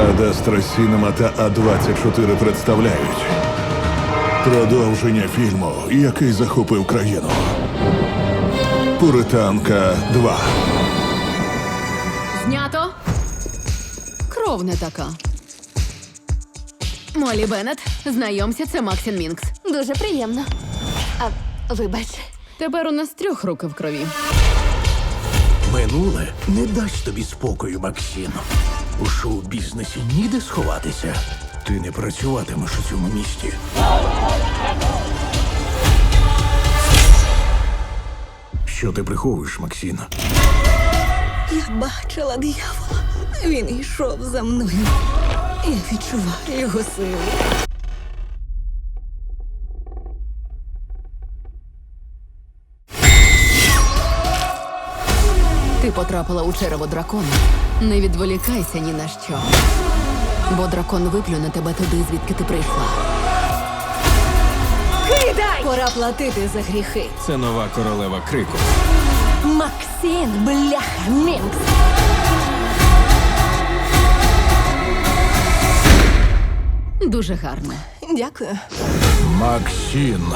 Адастра Сінема та А24 представляють продовження фільму, який захопив країну. Пуританка 2. Знято. Кров не така. Молі Беннет, знайомся, це Максін Мінкс. Дуже приємно. А вибач, Тепер у нас трьох руки в крові. Минуле не дасть тобі спокою, Максим. У шоу-бізнесі ніде сховатися. Ти не працюватимеш у цьому місті. Що ти приховуєш, Максіна? Я бачила диявола. Він йшов за мною. Я відчуваю його силу. Ти потрапила у черево дракона. Не відволікайся ні на що. Бо дракон виплюне тебе туди, звідки ти прийшла. Кидай! Пора платити за гріхи. Це нова королева крику. Максим, бляха, Мінкс. Дуже гарно. Дякую. Максим.